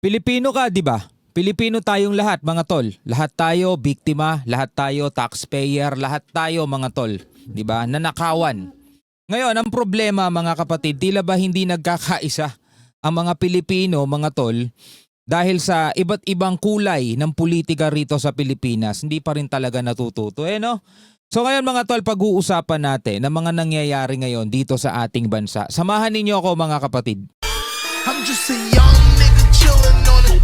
Pilipino ka, di ba? Pilipino tayong lahat, mga tol. Lahat tayo biktima, lahat tayo taxpayer, lahat tayo mga tol, di ba? Nanakawan. Ngayon, ang problema mga kapatid, tila ba hindi nagkakaisa ang mga Pilipino, mga tol, dahil sa iba't ibang kulay ng politika rito sa Pilipinas, hindi pa rin talaga natututo, eh no? So ngayon mga tol, pag-uusapan natin ng mga nangyayari ngayon dito sa ating bansa. Samahan ninyo ako mga kapatid. I'm just a young chillin' on it.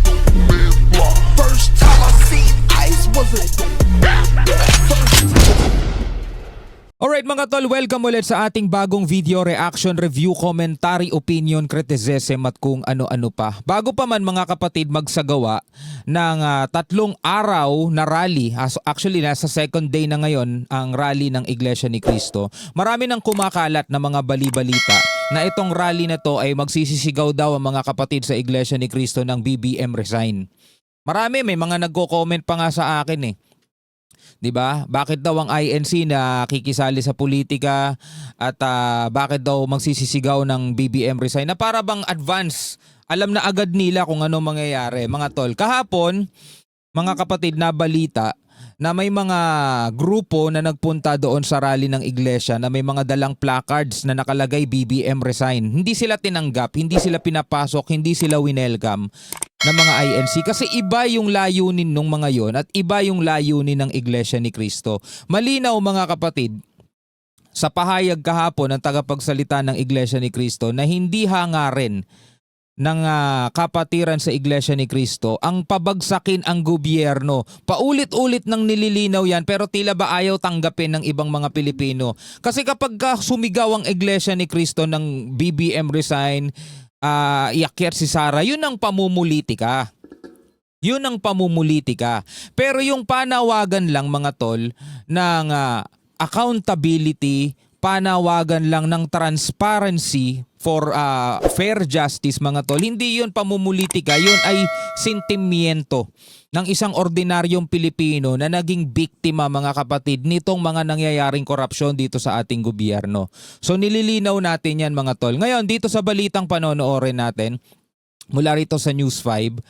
First time I seen ice was a Alright mga tol, welcome ulit sa ating bagong video reaction, review, commentary, opinion, criticism at kung ano-ano pa. Bago pa man mga kapatid magsagawa ng ah, tatlong araw na rally, actually nasa second day na ngayon ang rally ng Iglesia ni Cristo, marami nang kumakalat na mga bali-balita na itong rally na to ay magsisisigaw daw ang mga kapatid sa Iglesia ni Cristo ng BBM resign. Marami, may mga nagko-comment pa nga sa akin eh. 'di ba? Bakit daw ang INC na kikisali sa politika at ah, bakit daw magsisisigaw ng BBM resign na para bang advance alam na agad nila kung ano mangyayari mga tol. Kahapon, mga kapatid na balita na may mga grupo na nagpunta doon sa rally ng iglesia na may mga dalang placards na nakalagay BBM resign. Hindi sila tinanggap, hindi sila pinapasok, hindi sila winelcome ng mga INC kasi iba yung layunin ng mga yon at iba yung layunin ng Iglesia ni Cristo. Malinaw mga kapatid, sa pahayag kahapon ng tagapagsalita ng Iglesia ni Cristo na hindi hangarin ng ah, kapatiran sa Iglesia ni Cristo ang pabagsakin ang gobyerno. Paulit-ulit nang nililinaw yan pero tila ba ayaw tanggapin ng ibang mga Pilipino. Kasi kapag ka sumigaw ang Iglesia ni Cristo ng BBM resign, ah iakyat si Sara, yun ang pamumulitika. Yun ang pamumulitika. Pero yung panawagan lang mga tol ng ah, accountability, panawagan lang ng transparency for ah, fair justice mga tol. Hindi yun pamumulitika, yun ay sentimiento ng isang ordinaryong Pilipino na naging biktima mga kapatid nitong mga nangyayaring korupsyon dito sa ating gobyerno. So nililinaw natin yan mga tol. Ngayon dito sa balitang panonoorin natin mula rito sa News 5,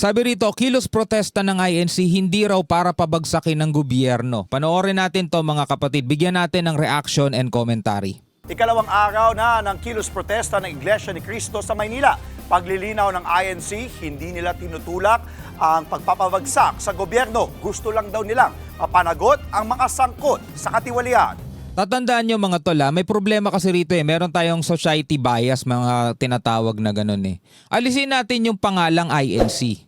sabi rito, kilos protesta ng INC hindi raw para pabagsakin ng gobyerno. Panoorin natin to mga kapatid. Bigyan natin ng reaction and commentary. Ikalawang araw na ng kilos protesta ng Iglesia ni Cristo sa Maynila. Paglilinaw ng INC, hindi nila tinutulak ang pagpapabagsak sa gobyerno. Gusto lang daw nilang mapanagot ang mga sangkot sa katiwalian. Tatandaan nyo mga tol, ah, may problema kasi rito eh. Meron tayong society bias, mga tinatawag na ganun eh. Alisin natin yung pangalang INC.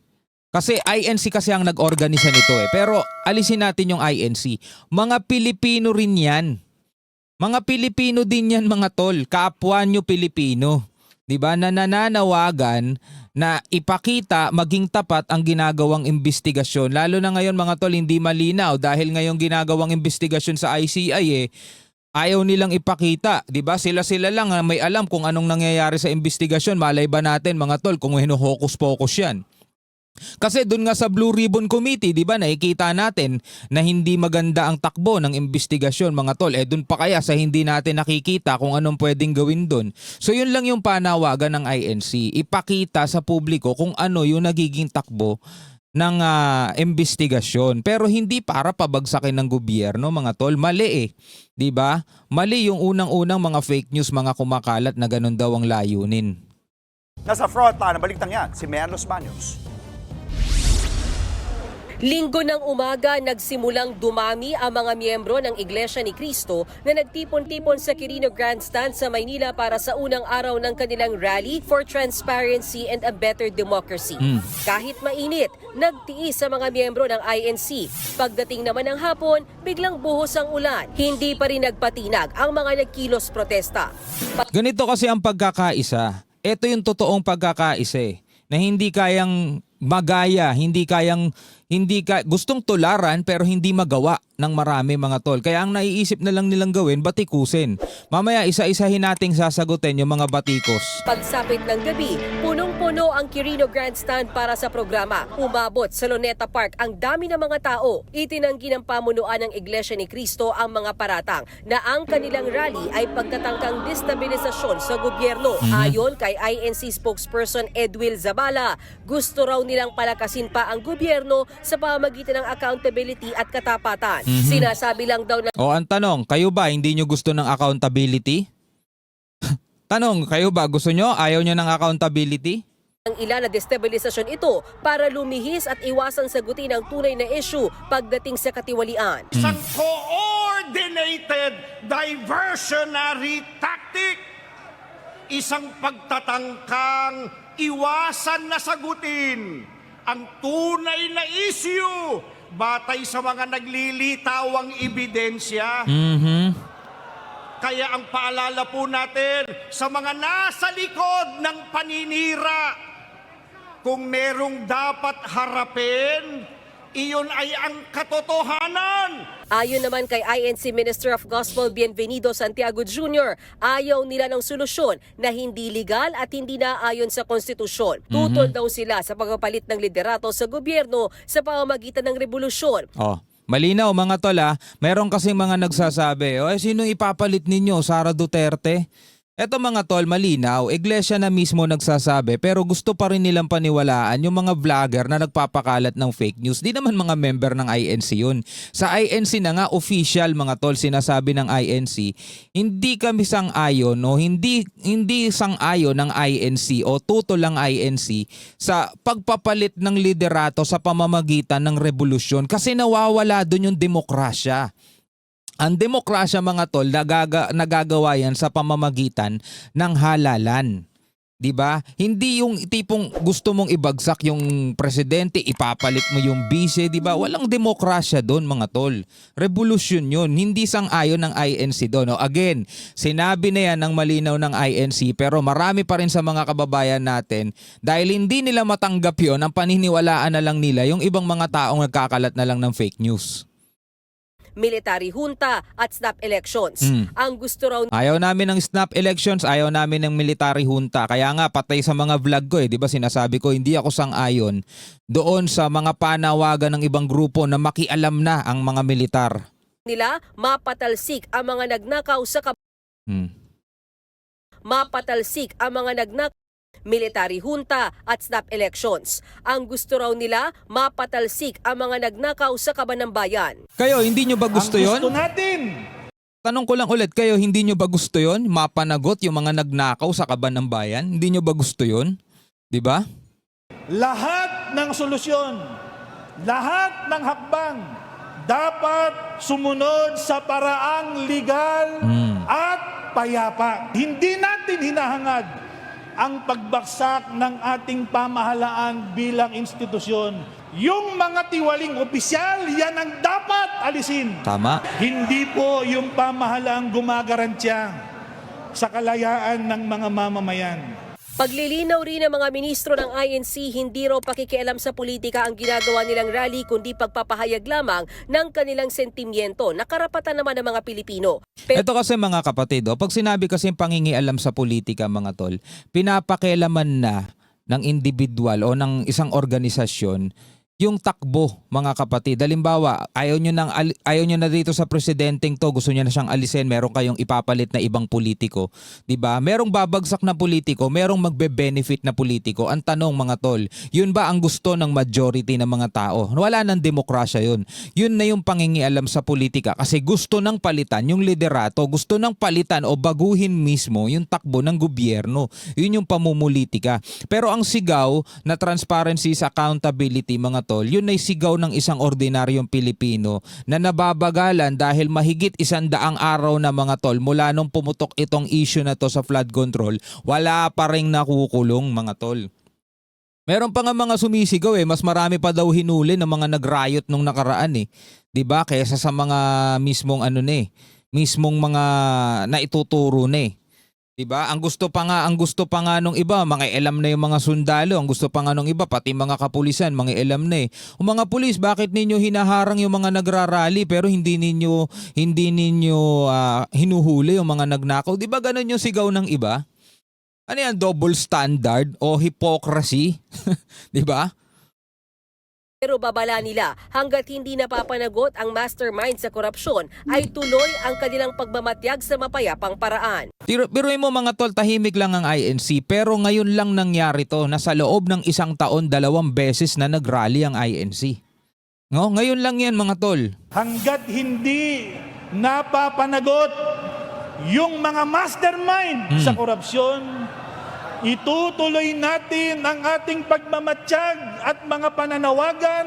Kasi INC kasi ang nag-organisa nito eh. Pero alisin natin yung INC. Mga Pilipino rin yan. Mga Pilipino din yan mga tol. Kapwa nyo Pilipino. 'Di ba? Na nananawagan na ipakita maging tapat ang ginagawang investigasyon. Lalo na ngayon mga tol hindi malinaw dahil ngayong ginagawang investigasyon sa ICI eh ayaw nilang ipakita, 'di ba? Sila-sila lang ang may alam kung anong nangyayari sa investigasyon. Malay ba natin mga tol kung hinuhokus pokus 'yan? Kasi doon nga sa Blue Ribbon Committee, 'di ba, nakikita natin na hindi maganda ang takbo ng investigasyon, mga tol. Eh doon pa kaya sa hindi natin nakikita kung anong pwedeng gawin doon. So yun lang yung panawagan ng INC, ipakita sa publiko kung ano yung nagiging takbo ng ah, investigasyon. Pero hindi para pabagsakin ng gobyerno, mga tol. Mali eh. 'Di ba? Mali yung unang-unang mga fake news, mga kumakalat na ganun daw ang layunin. Nasa frontline ng baliktang yan, si Mayor Los Baños. Linggo ng umaga, nagsimulang dumami ang mga miyembro ng Iglesia ni Cristo na nagtipon-tipon sa Quirino Grandstand sa Maynila para sa unang araw ng kanilang rally for transparency and a better democracy. Kahit mainit, nagtiis sa mga miyembro ng INC. Pagdating naman ng hapon, biglang buhos ang ulan. Hindi pa rin nagpatinag ang mga nagkilos protesta. Ganito kasi ang pagkakaisa. Ito yung totoong pagkakaisa eh, na hindi kayang magaya, hindi kayang hindi ka gustong tularan pero hindi magawa ng marami mga tol. Kaya ang naiisip na lang nilang gawin, batikusin. Mamaya isa-isahin nating sasagutin yung mga batikos. Pagsapit ng gabi, punong Puno ang Quirino Grandstand para sa programa. Umabot sa Luneta Park ang dami ng mga tao. Itinanggi ng pamunuan ng Iglesia ni Cristo ang mga paratang na ang kanilang rally ay pagtatangkang destabilisasyon sa gobyerno. Ayon kay INC spokesperson Edwil Zabala, gusto raw nilang palakasin pa ang gobyerno sa pamamagitan ng accountability at katapatan. Sinasabi lang daw na O ang tanong, kayo ba hindi nyo gusto ng accountability? tanong, kayo ba gusto nyo? Ayaw nyo ng accountability? ang ilan na destabilisasyon ito para lumihis at iwasang sagutin ang tunay na issue pagdating sa katiwalian. isang coordinated diversionary tactic. Isang pagtatangkang iwasan na sagutin ang tunay na issue batay sa mga naglilitawang ebidensya. Mhm. Kaya ang paalala po natin sa mga nasa likod ng paninira, kung merong dapat harapin, iyon ay ang katotohanan. Ayon naman kay INC Minister of Gospel Bienvenido Santiago Jr., ayaw nila ng solusyon na hindi legal at hindi naayon sa konstitusyon. Tutol daw sila sa pagpapalit ng liderato sa gobyerno sa pamamagitan ng revolusyon. Oh, malinaw mga tol ah. Meron kasing mga nagsasabi, o eh, sino ipapalit ninyo? Sara Duterte? Eto mga tol, malinaw, iglesia na mismo nagsasabi pero gusto pa rin nilang paniwalaan yung mga vlogger na nagpapakalat ng fake news. Di naman mga member ng INC yun. Sa INC na nga, official mga tol, sinasabi ng INC, hindi kami sang-ayon o hindi, hindi sang-ayon ng INC o tutol ng INC sa pagpapalit ng liderato sa pamamagitan ng revolusyon kasi nawawala doon yung demokrasya. Ang demokrasya mga tol, nagaga, nagagawa yan sa pamamagitan ng halalan. 'Di ba? Hindi yung tipong gusto mong ibagsak yung presidente, ipapalit mo yung vice, 'di ba? Walang demokrasya doon, mga tol. Revolution 'yun, hindi sang-ayon ng INC doon. O, again, sinabi na yan ng malinaw ng INC pero marami pa rin sa mga kababayan natin dahil hindi nila matanggap 'yon, ang paniniwalaan na lang nila yung ibang mga taong nagkakalat na lang ng fake news. Military junta at snap elections. Mm. Ang gusto raw Ayaw namin ng snap elections, ayaw namin ng military junta. Kaya nga patay sa mga vlog ko eh, 'di ba? Sinasabi ko hindi ako sang-ayon doon sa mga panawagan ng ibang grupo na makialam na ang mga militar. nila mapatalsik ang mga nagnakaw sa kab- Hmm. mapatalsik ang mga nagnak military junta at snap elections. Ang gusto raw nila mapatalsik ang mga nagnakaw sa kaban ng bayan. Kayo, hindi nyo ba gusto Ang yon? gusto natin, Tanong ko lang ulit, kayo, hindi nyo ba gusto yon? Mapanagot yung mga nagnakaw sa kaban ng bayan? Hindi nyo ba gusto yon? 'Di ba? lahat ng solusyon, lahat ng hakbang dapat sumunod sa paraang legal Hmm. at payapa. Hindi natin hinahangad ang pagbaksak ng ating pamahalaan bilang institusyon. Yung mga tiwaling opisyal, yan ang dapat alisin. Tama. Hindi po yung pamahalaang gumagarantya sa kalayaan ng mga mamamayan. Paglilinaw rin ng mga ministro ng INC, hindi raw pakikialam sa politika ang ginagawa nilang rally kundi pagpapahayag lamang ng kanilang sentimiento na karapatan naman ng mga Pilipino. Pero Ito kasi mga kapatid, oh, pag sinabi kasi pangingialam sa politika mga tol, pinapakialaman na ng individual o ng isang organisasyon yung takbo mga kapatid. Halimbawa, ayaw nyo, nang, ayaw nyo na dito sa presidenteng to, gusto nyo na siyang alisin, meron kayong ipapalit na ibang politiko. ba? Merong babagsak na politiko, merong magbe-benefit na politiko. Ang tanong mga tol, yun ba ang gusto ng majority ng mga tao? Wala nang demokrasya yun. Yun na yung pangingialam sa politika kasi gusto nang palitan yung liderato, gusto nang palitan o baguhin mismo yung takbo ng gobyerno. Yun yung pamumulitika. Pero ang sigaw na transparency sa accountability mga tol, yun ay sigaw ng isang ordinaryong Pilipino na nababagalan dahil mahigit isandaang araw na mga tol mula nung pumutok itong issue na to sa flood control, wala pa rin nakukulong mga tol. Meron pa nga mga sumisigaw eh, mas marami pa daw hinuli ng mga nag-riot nung nakaraan eh. 'Di ba? Kaysa sa mga mismong ano na eh, mismong mga naituturo na eh. 'Di ba? Ang gusto pa nga, ang gusto pa nga nung iba, mga elam na yung mga sundalo, ang gusto pa nga nung iba pati mga kapulisan, mga elam na eh. O mga pulis, bakit ninyo hinaharang yung mga nagrarally pero hindi ninyo hindi ninyo ah, hinuhuli yung mga nagnakaw? 'Di ba ganun yung sigaw ng iba? Ano yan, double standard o hypocrisy? 'Di ba? Pero babala nila hanggat hindi napapanagot ang mastermind sa korupsyon ay tuloy ang kanilang pagmamatyag sa mapayapang paraan. Tiro, biruin mo mga tol, tahimik lang ang INC pero ngayon lang nangyari to na sa loob ng isang taon dalawang beses na nagrally ang INC. No, ngayon lang yan mga tol. Hanggat hindi napapanagot yung mga mastermind sa korupsyon, itutuloy natin ang ating pagmamatsyag at mga pananawagan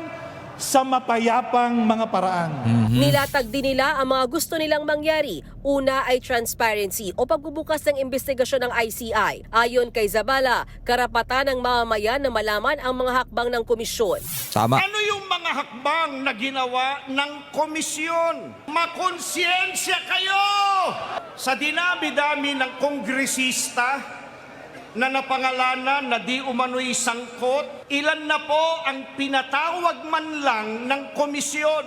sa mapayapang mga paraan. Nilatag din nila ang mga gusto nilang mangyari. Una ay transparency o pagbubukas ng investigasyon ng ICI. Ayon kay Zabala, karapatan ng mamamayan na malaman ang mga hakbang ng komisyon. Tama. Ano yung mga hakbang na ginawa ng komisyon? Makonsyensya kayo! Sa dinami-dami ng kongresista na napangalanan na di umano'y sangkot, ilan na po ang pinatawag man lang ng komisyon?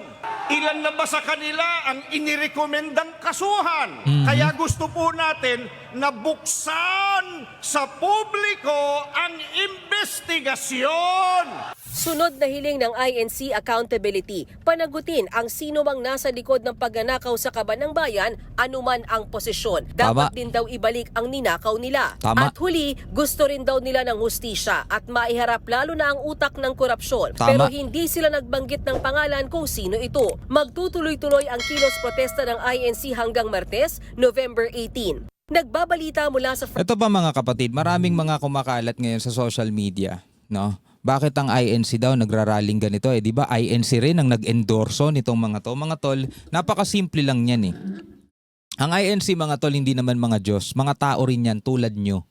Ilan na ba sa kanila ang inirekomendang kasuhan? Kaya gusto po natin na buksan sa publiko ang investigasyon. Sunod na hiling ng INC accountability, panagutin ang sino mang nasa likod ng pagnanakaw sa kaban ng bayan, anuman ang posisyon. Dapat Tama. din daw ibalik ang ninakaw nila. Tama. At huli, gusto rin daw nila ng hustisya at maiharap lalo na ang utak ng korupsyon. Tama. Pero hindi sila nagbanggit ng pangalan kung sino ito. Magtutuloy-tuloy ang kilos protesta ng INC hanggang Martes, November 18. Nagbabalita mula sa Ito pa mga kapatid, maraming mga kumakalat ngayon sa social media, no? Bakit ang INC daw nagraraling ganito eh? 'Di ba INC rin ang nag-endorso nitong mga to. Mga tol, napakasimple lang 'yan eh. Ang INC mga tol hindi naman mga Diyos, mga tao rin 'yan tulad nyo.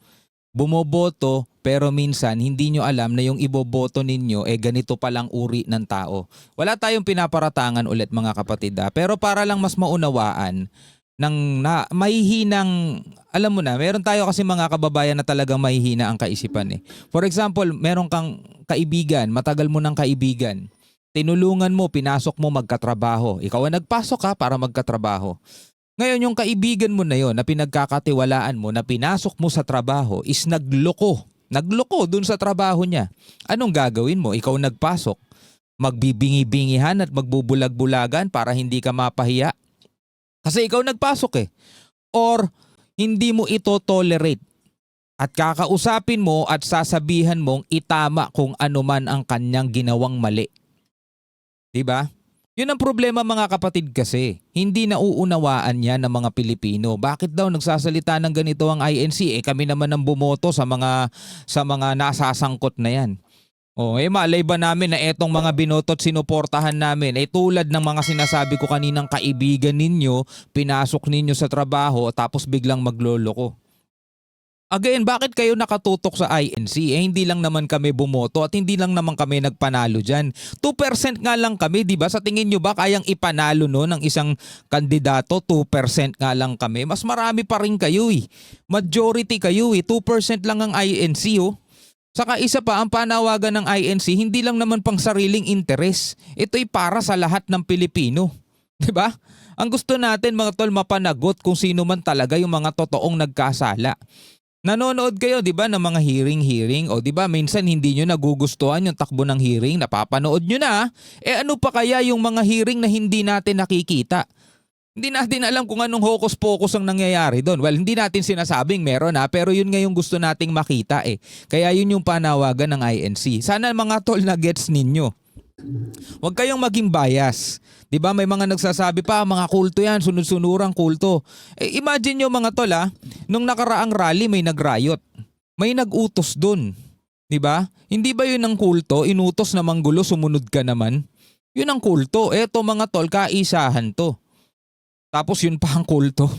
Bumoboto pero minsan hindi nyo alam na yung iboboto ninyo eh ganito palang uri ng tao. Wala tayong pinaparatangan ulit mga kapatid ah. pero para lang mas maunawaan ng na, mahihinang, alam mo na, meron tayo kasi mga kababayan na talagang mahihina ang kaisipan eh. For example, meron kang kaibigan, matagal mo ng kaibigan, tinulungan mo, pinasok mo magkatrabaho. Ikaw ang nagpasok ha para magkatrabaho. Ngayon, yung kaibigan mo na yon na pinagkakatiwalaan mo, na pinasok mo sa trabaho, is nagloko. Nagloko dun sa trabaho niya. Anong gagawin mo? Ikaw nagpasok. Magbibingi-bingihan at magbubulag-bulagan para hindi ka mapahiya. Kasi ikaw nagpasok eh. Or hindi mo ito tolerate. At kakausapin mo at sasabihan mong itama kung ano man ang kanyang ginawang mali. 'Di ba? Yun ang problema mga kapatid kasi. Hindi nauunawaan yan ng mga Pilipino. Bakit daw nagsasalita ng ganito ang INC? Eh kami naman ang bumoto sa mga sa mga nasasangkot na yan. Oh, eh malay ba namin na etong mga binotot sinuportahan namin eh tulad ng mga sinasabi ko kaninang kaibigan ninyo, pinasok ninyo sa trabaho tapos biglang magloloko. Again, bakit kayo nakatutok sa INC? Eh hindi lang naman kami bumoto at hindi lang naman kami nagpanalo dyan. 2% nga lang kami, di ba? Sa tingin nyo ba kayang ipanalo no ng isang kandidato? 2% nga lang kami. Mas marami pa rin kayo eh. Majority kayo eh. 2% lang ang INC oh. Saka isa pa, ang panawagan ng INC, hindi lang naman pang sariling interes. Ito'y para sa lahat ng Pilipino. ba? Ang gusto natin mga tol mapanagot kung sino man talaga yung mga totoong nagkasala. Nanonood kayo 'di ba ng mga hearing-hearing o 'di ba minsan hindi nyo nagugustuhan yung takbo ng hearing, napapanood nyo na. Eh ano pa kaya yung mga hearing na hindi natin nakikita? Hindi natin alam kung anong hocus-pocus ang nangyayari doon. Well, hindi natin sinasabing meron ha, pero yun nga yung gusto nating makita eh. Kaya yun yung panawagan ng INC. Sana mga tol na gets ninyo. Huwag kayong maging bias. 'Di ba? May mga nagsasabi pa, mga kulto 'yan, sunod-sunurang kulto. Eh, imagine nyo mga tol ha, nung nakaraang rally may nagrayot. May nagutos doon. 'Di ba? Hindi ba 'yun ang kulto? Inutos na manggulo, sumunod ka naman. 'Yun ang kulto. Eto mga tol, kaisahan 'to. Tapos yun pa ang kulto.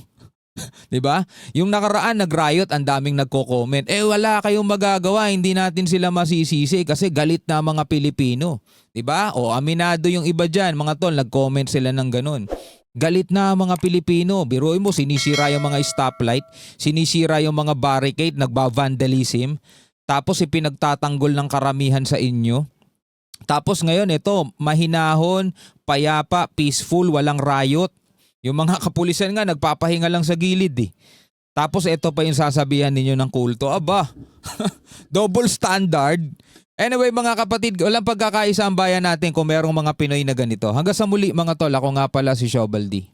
'Di ba? Yung nakaraan nag-riot, ang daming nagko-comment. Eh wala kayong magagawa, hindi natin sila masisisi kasi galit na mga Pilipino. 'Di ba? O aminado yung iba diyan, mga tol, nag-comment sila ng ganun. Galit na mga Pilipino. Biruin mo, sinisira yung mga stoplight, sinisira yung mga barricade, nagba-vandalism. Tapos ipinagtatanggol ng karamihan sa inyo. Tapos ngayon ito, mahinahon, payapa, peaceful, walang riot. Yung mga kapulisan nga nagpapahinga lang sa gilid eh. Tapos ito pa yung sasabihan ninyo ng kulto. Aba, double standard. Anyway mga kapatid, walang pagkakaisa ang bayan natin kung merong mga Pinoy na ganito. Hanggang sa muli mga tol, ako nga pala si Shobaldi.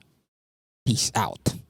Peace out.